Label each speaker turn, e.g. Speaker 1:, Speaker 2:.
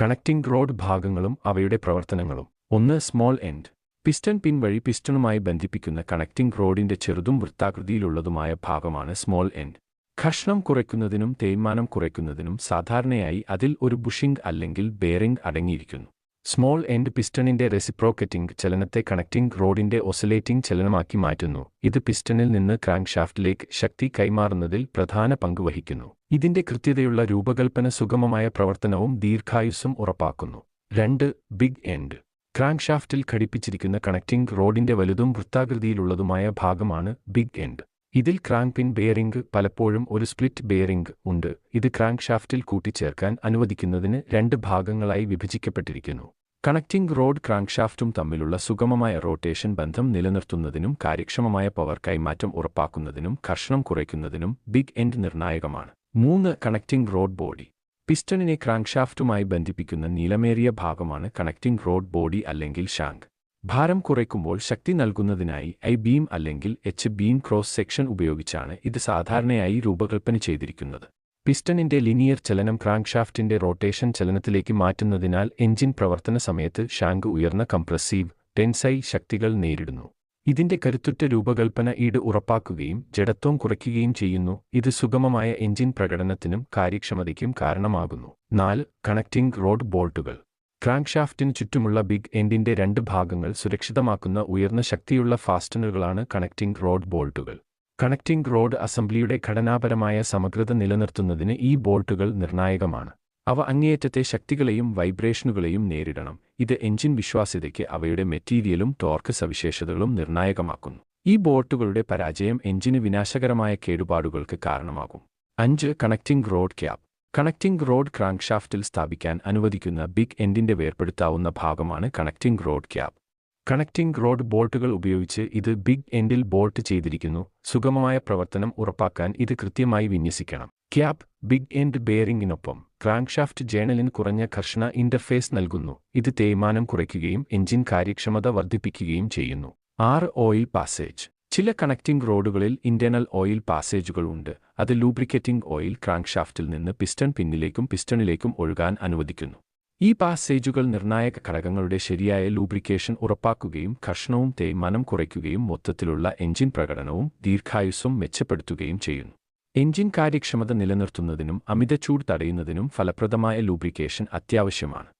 Speaker 1: Connecting road ഭാഗങ്ങളും അവയുടെ പ്രവർത്തനങ്ങളും. ഒന്ന് സ്മോൾ എൻഡ്. പിസ്റ്റൺ പിൻ വഴി പിസ്റ്റണുമായി ബന്ധിപ്പിക്കുന്ന കണക്റ്റിംഗ് റോഡിന്റെ ചെറുതും വൃത്താകൃതിയിലുള്ളതുമായ ഭാഗമാണ് സ്മോൾ എൻഡ്. കഷ്ണം കുറയ്ക്കുന്നതിനും തേയ്മാനം കുറയ്ക്കുന്നതിനും സാധാരണയായി അതിൽ ഒരു ബുഷിംഗ് അല്ലെങ്കിൽ ബെയറിംഗ് അടങ്ങിയിരിക്കുന്നു. സ്മോൾ എൻഡ് പിസ്റ്റണിന്റെ റെസിപ്രോക്കറ്റിംഗ് ചലനത്തെ കണക്റ്റിംഗ് റോഡിന്റെ ഓസിലേറ്റിംഗ് ചലനമാക്കി മാറ്റുന്നു. ഇത് പിസ്റ്റണിൽ നിന്ന് ക്രാങ്ക് ഷാഫ്റ്റിലേക്ക് ശക്തി കൈമാറുന്നതിൽ പ്രധാന പങ്ക് വഹിക്കുന്നു. ഇതിന്റെ കൃത്യതയുള്ള രൂപകൽപ്പന സുഗമമായ പ്രവർത്തനവും ദീർഘായുസ്സും ഉറപ്പാക്കുന്നു. രണ്ട് ബിഗ് എൻഡ്. ക്രാങ്ക്ഷാഫ്റ്റിൽ ഘടിപ്പിച്ചിരിക്കുന്ന കണക്റ്റിംഗ് റോഡിന്റെ വലുതും വൃത്താകൃതിയിലുള്ളതുമായ ഭാഗമാണ് ബിഗ് എൻഡ്. ഇതിൽ ക്രാങ്ക് പിൻ ബെയറിംഗ് പലപ്പോഴും ഒരു സ്പ്ലിറ്റ് ബെയറിംഗ് ഉണ്ട്. ഇത് ക്രാങ്ക്ഷാഫ്റ്റിൽ കൂട്ടിച്ചേർക്കാൻ അനുവദിക്കുന്നതിന് രണ്ട് ഭാഗങ്ങളായി വിഭജിക്കപ്പെട്ടിരിക്കുന്നു. കണക്റ്റിംഗ് റോഡ് ക്രാങ്ക്ഷാഫ്റ്റും തമ്മിലുള്ള സുഗമമായ റോട്ടേഷൻ ബന്ധം നിലനിർത്തുന്നതിനും കാര്യക്ഷമമായ പവർ കൈമാറ്റം ഉറപ്പാക്കുന്നതിനും കർഷണം കുറയ്ക്കുന്നതിനും ബിഗ് എൻഡ് നിർണായകമാണ്. മൂന്ന് കണക്റ്റിംഗ് റോഡ് ബോഡി. പിസ്റ്റണിനെ ക്രാങ്ക്ഷാഫ്റ്റുമായി ബന്ധിപ്പിക്കുന്ന നീളമേറിയ ഭാഗമാണ് കണക്റ്റിംഗ് റോഡ് ബോഡി അല്ലെങ്കിൽ ഷാങ്ക്. ഭാരം കുറയ്ക്കുമ്പോൾ ശക്തി നൽകുന്നതിനായി ഐ ബീം അല്ലെങ്കിൽ എച്ച് ബീം ക്രോസ് സെക്ഷൻ ഉപയോഗിച്ചാണ് ഇത് സാധാരണയായി രൂപകൽപ്പന ചെയ്തിരിക്കുന്നത്. പിസ്റ്റണിന്റെ ലിനിയർ ചലനം ക്രാങ്ക്ഷാഫ്റ്റിന്റെ റോട്ടേഷൻ ചലനത്തിലേക്ക് മാറ്റുന്നതിനാൽ എഞ്ചിൻ പ്രവർത്തന സമയത്ത് ഷാങ്ക് ഉയർന്ന കംപ്രസീവ് ടെൻസൈ ശക്തികൾ നേരിടുന്നു. ഇതിന്റെ കരുത്തുറ്റ രൂപകൽപ്പന ഈട് ഉറപ്പാക്കുകയും ജഡത്വം കുറയ്ക്കുകയും ചെയ്യുന്നു. ഇത് സുഗമമായ എഞ്ചിൻ പ്രകടനത്തിനും കാര്യക്ഷമതയ്ക്കും കാരണമാകുന്നു. നാല് കണക്റ്റിംഗ് റോഡ് ബോൾട്ടുകൾ. ക്രാങ്ക്ഷാഫ്റ്റിന് ചുറ്റുമുള്ള ബിഗ് എൻഡിന്റെ രണ്ട് ഭാഗങ്ങൾ സുരക്ഷിതമാക്കുന്ന ഉയർന്ന ശക്തിയുള്ള ഫാസ്റ്റനറുകളാണ് കണക്റ്റിംഗ് റോഡ് ബോൾട്ടുകൾ. കണക്റ്റിംഗ് റോഡ് അസംബ്ലിയുടെ ഘടനാപരമായ സമഗ്രത നിലനിർത്തുന്നതിന് ഈ ബോൾട്ടുകൾ നിർണായകമാണ്. അവ അങ്ങേയറ്റത്തെ ശക്തികളെയും വൈബ്രേഷനുകളെയും നേരിടണം. ഇത് എഞ്ചിൻ വിശ്വാസ്യതയ്ക്ക് അവയുടെ മെറ്റീരിയലും ടോർക്ക് സവിശേഷതകളും നിർണായകമാക്കുന്നു. ഈ ബോട്ടുകളുടെ പരാജയം എഞ്ചിന് വിനാശകരമായ കേടുപാടുകൾക്ക് കാരണമാകും. അഞ്ച് connecting rod cap. Connecting rod ക്രാങ്ക്ഷാഫ്റ്റിൽ സ്ഥാപിക്കാൻ അനുവദിക്കുന്ന ബിഗ് എൻഡിന്റെ വേർപ്പെടുത്താവുന്ന ഭാഗമാണ് connecting rod cap connecting rod ബോൾട്ടുകൾ ഉപയോഗിച്ച് ഇത് ബിഗ് എൻഡിൽ ബോൾട്ട് ചെയ്തിരിക്കുന്നു. സുഗമമായ പ്രവർത്തനം ഉറപ്പാക്കാൻ ഇത് കൃത്യമായി വിന്യസിക്കണം. ക്യാപ് ബിഗ് എൻഡ് ബെയറിംഗിനൊപ്പം ക്രാങ്ക്ഷാഫ്റ്റ് ജേണലിന് കുറഞ്ഞ ഘർഷണ ഇന്റർഫേസ് നൽകുന്നു. ഇത് തേയ്മാനം കുറയ്ക്കുകയും എഞ്ചിൻ കാര്യക്ഷമത വർദ്ധിപ്പിക്കുകയും ചെയ്യുന്നു. ആർ ഓയിൽ പാസേജ്. ചില കണക്റ്റിംഗ് റോഡുകളിൽ ഇന്റേണൽ ഓയിൽ പാസേജുകൾ ഉണ്ട്. അത് ലൂബ്രിക്കേറ്റിംഗ് ഓയിൽ ക്രാങ്ക്ഷാഫ്റ്റിൽ നിന്ന് പിസ്റ്റൺ പിന്നിലേക്കും പിസ്റ്റണിലേക്കും ഒഴുകാൻ അനുവദിക്കുന്നു. ഈ പാസേജുകൾ നിർണായക ഘടകങ്ങളുടെ ശരിയായ ലൂബ്രിക്കേഷൻ ഉറപ്പാക്കുകയും കർഷണവും തേയ്മാനം കുറയ്ക്കുകയും മൊത്തത്തിലുള്ള എഞ്ചിൻ പ്രകടനവും ദീർഘായുസ്സും മെച്ചപ്പെടുത്തുകയും ചെയ്യുന്നു. എഞ്ചിൻ കാര്യക്ഷമത നിലനിർത്തുന്നതിനും അമിത ചൂട് തടയുന്നതിനും ഫലപ്രദമായ ലൂബ്രിക്കേഷൻ അത്യാവശ്യമാണ്.